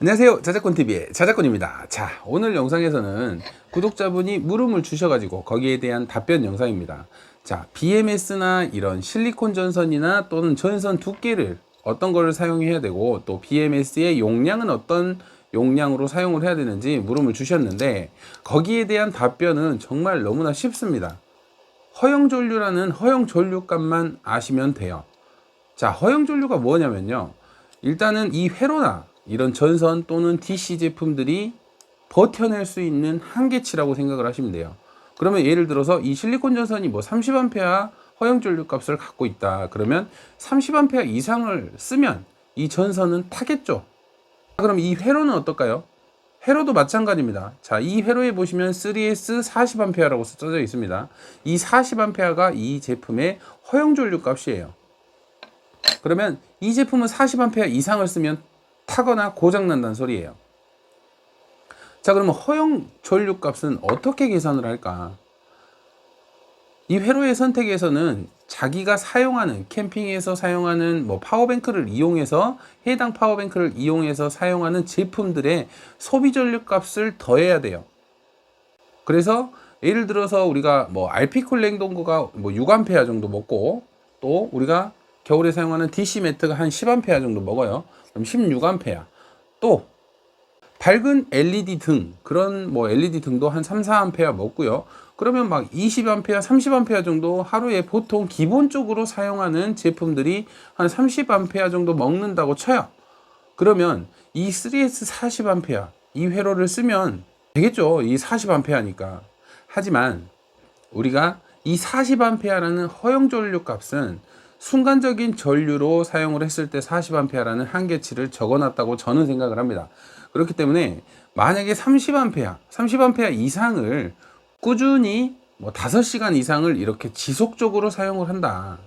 안녕하세요. 자작권TV의 자작권입니다. 자, 오늘 영상에서는 구독자분이 물음을 주셔가지고 거기에 대한 답변 영상입니다. 자, BMS나 이런 실리콘 전선이나 또는 전선 두께를 어떤 거를 사용해야 되고 또 BMS의 용량은 어떤 용량으로 사용을 해야 되는지 물음을 주셨는데 거기에 대한 답변은 정말 너무나 쉽습니다. 허용 전류라는 허용 전류 값만 아시면 돼요. 자, 허용 전류가 뭐냐면요. 일단은 이 회로나 이런 전선 또는 DC 제품들이 버텨낼 수 있는 한계치라고 생각을 하시면 돼요. 그러면 예를 들어서 이 실리콘 전선이 뭐 30A 허용 전류 값을 갖고 있다. 그러면 30A 이상을 쓰면 이 전선은 타겠죠. 그럼 이 회로는 어떨까요? 회로도 마찬가지입니다. 자, 이 회로에 보시면 3S 40A라고 써져 있습니다. 이 40A가 이 제품의 허용 전류 값이에요. 그러면 이 제품은 40A 이상을 쓰면 타거나 고장 난다는 소리예요. 자, 그러면 허용 전류 값은 어떻게 계산을 할까? 이 회로의 선택에서는 자기가 사용하는 캠핑에서 사용하는 뭐 파워뱅크를 이용해서 해당 파워뱅크를 이용해서 사용하는 제품들의 소비 전류 값을 더해야 돼요. 그래서 예를 들어서 우리가 뭐 RP 쿨냉동고가 뭐 6A 정도 먹고 또 우리가 겨울에 사용하는 DC 매트가 한 10A 정도 먹어요. 그럼 16A. 또 밝은 LED 등 그런 뭐 LED 등도 한 3, 4A 먹고요. 그러면 막 20A, 30A 정도 하루에 보통 기본적으로 사용하는 제품들이 한 30A 정도 먹는다고 쳐요. 그러면 이 3S 40A 이 회로를 쓰면 되겠죠. 이 40A니까. 하지만 우리가 이 40A라는 허용 전류 값은 순간적인 전류로 사용을 했을 때 40A라는 한계치를 적어놨다고 저는 생각을 합니다. 그렇기 때문에 만약에 30A, 30A 이상을 꾸준히 뭐 5시간 이상을 이렇게 지속적으로 사용을 한다.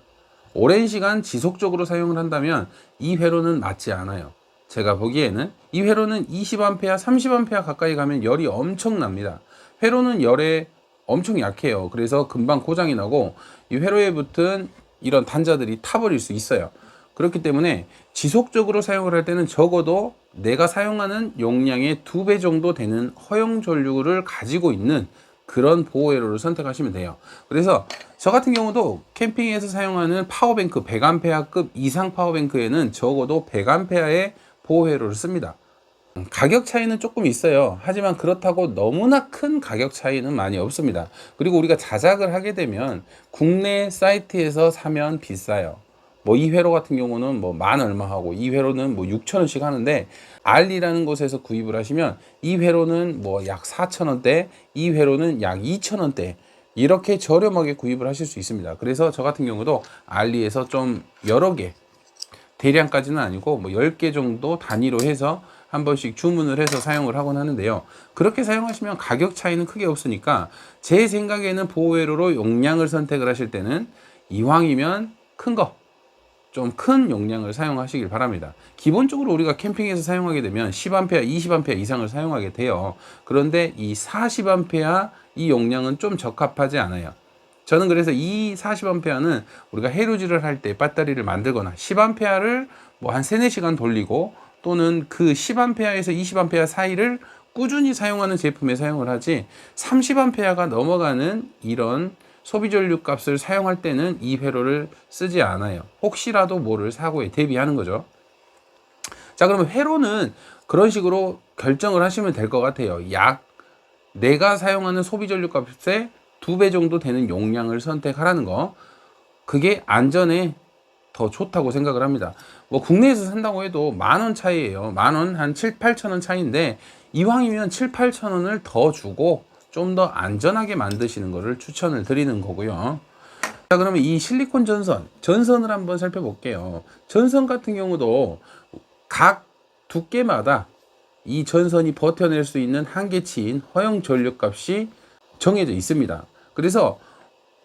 오랜 시간 지속적으로 사용을 한다면 이 회로는 맞지 않아요. 제가 보기에는 이 회로는 20A, 30A 가까이 가면 열이 엄청납니다. 회로는 열에 엄청 약해요. 그래서 금방 고장이 나고 이 회로에 붙은 이런 단자들이 타버릴 수 있어요. 그렇기 때문에 지속적으로 사용을 할 때는 적어도 내가 사용하는 용량의 두 배 정도 되는 허용 전류를 가지고 있는 그런 보호회로를 선택하시면 돼요. 그래서 저 같은 경우도 캠핑에서 사용하는 파워뱅크 100A급 이상 파워뱅크에는 적어도 100A의 보호회로를 씁니다. 가격 차이는 조금 있어요. 하지만 그렇다고 너무나 큰 가격 차이는 많이 없습니다. 그리고 우리가 자작을 하게 되면 국내 사이트에서 사면 비싸요. 뭐이 회로 같은 경우는 뭐 만 얼마 하고 이 회로는 뭐 6천 원씩 하는데 알리라는 곳에서 구입을 하시면 이 회로는 뭐 약 4천 원대, 이 회로는 약 2천 원대 이렇게 저렴하게 구입을 하실 수 있습니다. 그래서 저 같은 경우도 알리에서 좀 여러 개 대량까지는 아니고 뭐 10개 정도 단위로 해서 한 번씩 주문을 해서 사용을 하곤 하는데요. 그렇게 사용하시면 가격 차이는 크게 없으니까 제 생각에는 보호회로로 용량을 선택을 하실 때는 이왕이면 큰 거, 좀 큰 용량을 사용하시길 바랍니다. 기본적으로 우리가 캠핑에서 사용하게 되면 10A, 20A 이상을 사용하게 돼요. 그런데 이 40A 이 용량은 좀 적합하지 않아요. 저는 그래서 이 40A는 우리가 해루질을 할 때 배터리를 만들거나 10A를 뭐 한 3, 4시간 돌리고 또는 그 10A에서 20A 사이를 꾸준히 사용하는 제품에 사용을 하지 30A가 넘어가는 이런 소비 전류 값을 사용할 때는 이 회로를 쓰지 않아요. 혹시라도 뭐를 사고에 대비하는 거죠. 자, 그러면 회로는 그런 식으로 결정을 하시면 될 것 같아요. 약 내가 사용하는 소비 전류 값의 두 배 정도 되는 용량을 선택하라는 거. 그게 안전에 더 좋다고 생각을 합니다. 뭐 국내에서 산다고 해도 만 원 차이예요. 만 원, 한 7, 8천 원 차이인데 이왕이면 7, 8천 원을 더 주고 좀 더 안전하게 만드시는 것을 추천을 드리는 거고요. 자, 그러면 이 실리콘 전선, 전선을 한번 살펴볼게요. 전선 같은 경우도 각 두께마다 이 전선이 버텨낼 수 있는 한계치인 허용 전류 값이 정해져 있습니다. 그래서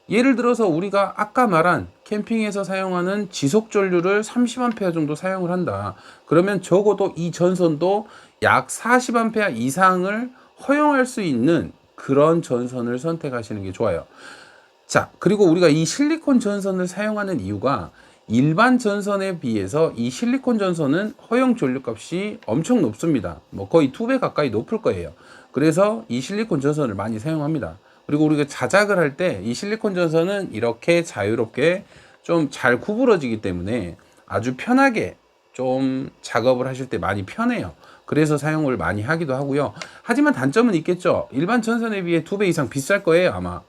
예를 들어서 우리가 아까 말한 캠핑에서 사용하는 지속 전류를 30A 정도 사용을 한다. 그러면 적어도 이 전선도 약 40A 이상을 허용할 수 있는 그런 전선을 선택하시는 게 좋아요. 자, 그리고 우리가 이 실리콘 전선을 사용하는 이유가 일반 전선에 비해서 이 실리콘 전선은 허용 전류값이 엄청 높습니다. 뭐 거의 두 배 가까이 높을 거예요. 그래서 이 실리콘 전선을 많이 사용합니다. 그리고 우리가 자작을 할 때 이 실리콘 전선은 이렇게 자유롭게 좀 잘 구부러지기 때문에 아주 편하게 좀 작업을 하실 때 많이 편해요. 그래서 사용을 많이 하기도 하고요. 하지만 단점은 있겠죠. 일반 전선에 비해 두 배 이상 비쌀 거예요, 아마.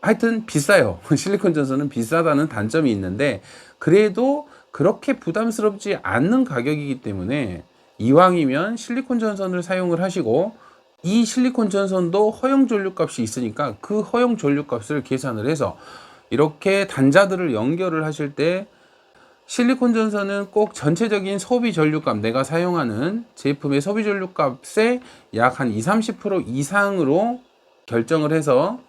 하여튼 비싸요. 실리콘 전선은 비싸다는 단점이 있는데 그래도 그렇게 부담스럽지 않는 가격이기 때문에 이왕이면 실리콘 전선을 사용을 하시고 이 실리콘 전선도 허용 전류 값이 있으니까 그 허용 전류 값을 계산을 해서 이렇게 단자들을 연결을 하실 때 실리콘 전선은 꼭 전체적인 소비 전류값 내가 사용하는 제품의 소비 전류값의 약 한 20, 30% 이상으로 결정을 해서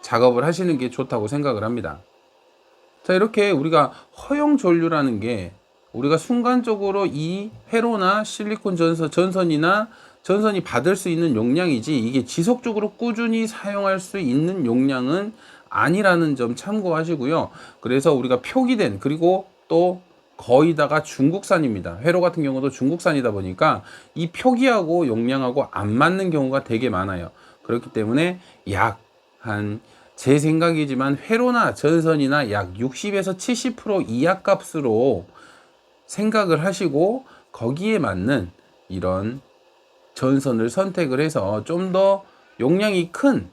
작업을 하시는 게 좋다고 생각을 합니다. 자, 이렇게 우리가 허용 전류라는 게 우리가 순간적으로 이 회로나 실리콘 전선, 전선이나 전선이 받을 수 있는 용량이지 이게 지속적으로 꾸준히 사용할 수 있는 용량은 아니라는 점 참고하시고요. 그래서 우리가 표기된 그리고 또 거의 다가 중국산입니다. 회로 같은 경우도 중국산이다 보니까 이 표기하고 용량하고 안 맞는 경우가 되게 많아요. 그렇기 때문에 약 한 제 생각이지만 회로나 전선이나 약 60에서 70% 이하 값으로 생각을 하시고 거기에 맞는 이런 전선을 선택을 해서 좀 더 용량이 큰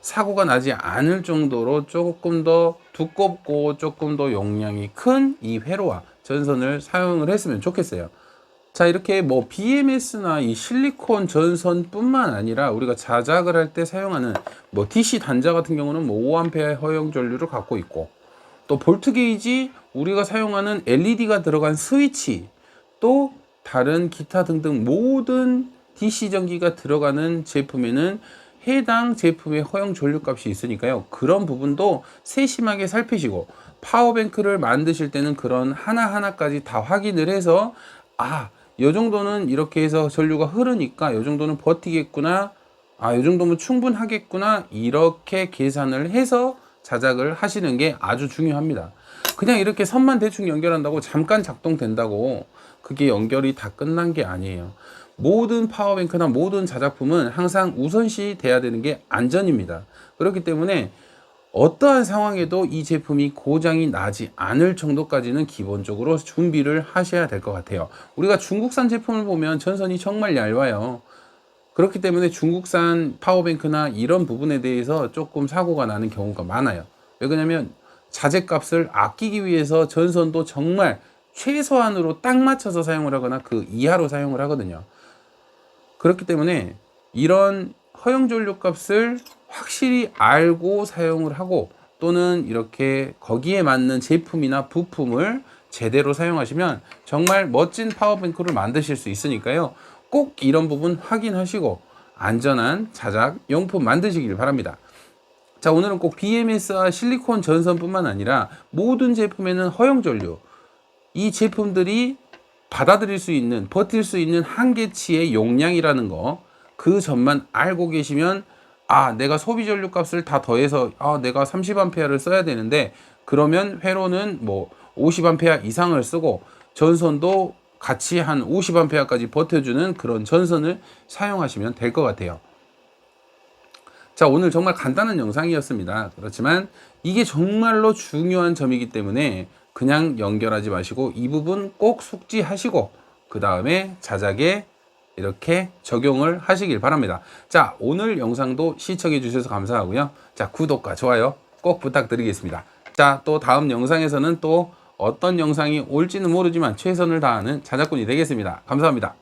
사고가 나지 않을 정도로 조금 더 두껍고 조금 더 용량이 큰 이 회로와 전선을 사용을 했으면 좋겠어요. 자, 이렇게 뭐 BMS나 이 실리콘 전선뿐만 아니라 우리가 자작을 할 때 사용하는 뭐 DC 단자 같은 경우는 뭐 5A 허용 전류를 갖고 있고 또 볼트 게이지 우리가 사용하는 LED가 들어간 스위치 또 다른 기타 등등 모든 DC 전기가 들어가는 제품에는 해당 제품의 허용 전류값이 있으니까요. 그런 부분도 세심하게 살피시고 파워뱅크를 만드실 때는 그런 하나하나까지 다 확인을 해서 아, 이 정도는 이렇게 해서 전류가 흐르니까 이 정도는 버티겠구나. 아, 이 정도면 충분하겠구나. 이렇게 계산을 해서 자작을 하시는 게 아주 중요합니다. 그냥 이렇게 선만 대충 연결한다고 잠깐 작동된다고 그게 연결이 다 끝난 게 아니에요. 모든 파워뱅크나 모든 자작품은 항상 우선시 돼야 되는 게 안전입니다. 그렇기 때문에 어떠한 상황에도 이 제품이 고장이 나지 않을 정도까지는 기본적으로 준비를 하셔야 될 것 같아요. 우리가 중국산 제품을 보면 전선이 정말 얇아요. 그렇기 때문에 중국산 파워뱅크나 이런 부분에 대해서 조금 사고가 나는 경우가 많아요. 왜 그러냐면 자재값을 아끼기 위해서 전선도 정말 최소한으로 딱 맞춰서 사용을 하거나 그 이하로 사용을 하거든요. 그렇기 때문에 이런 허용 전류 값을 확실히 알고 사용을 하고 또는 이렇게 거기에 맞는 제품이나 부품을 제대로 사용하시면 정말 멋진 파워뱅크를 만드실 수 있으니까요. 꼭 이런 부분 확인하시고 안전한 자작 용품 만드시길 바랍니다. 자, 오늘은 꼭 BMS와 실리콘 전선뿐만 아니라 모든 제품에는 허용 전류 이 제품들이 받아들일 수 있는 버틸 수 있는 한계치의 용량이라는 거 그 점만 알고 계시면 아 내가 소비 전류 값을 다 더해서 아 내가 30A 써야 되는데 그러면 회로는 뭐 50A 이상을 쓰고 전선도 같이 한 50A까지 버텨주는 그런 전선을 사용하시면 될 것 같아요. 자, 오늘 정말 간단한 영상이었습니다. 그렇지만 이게 정말로 중요한 점이기 때문에 그냥 연결하지 마시고 이 부분 꼭 숙지하시고 그 다음에 자작에 이렇게 적용을 하시길 바랍니다. 자, 오늘 영상도 시청해 주셔서 감사하고요. 자, 구독과 좋아요 꼭 부탁드리겠습니다. 자, 또 다음 영상에서는 또 어떤 영상이 올지는 모르지만 최선을 다하는 자작꾼이 되겠습니다. 감사합니다.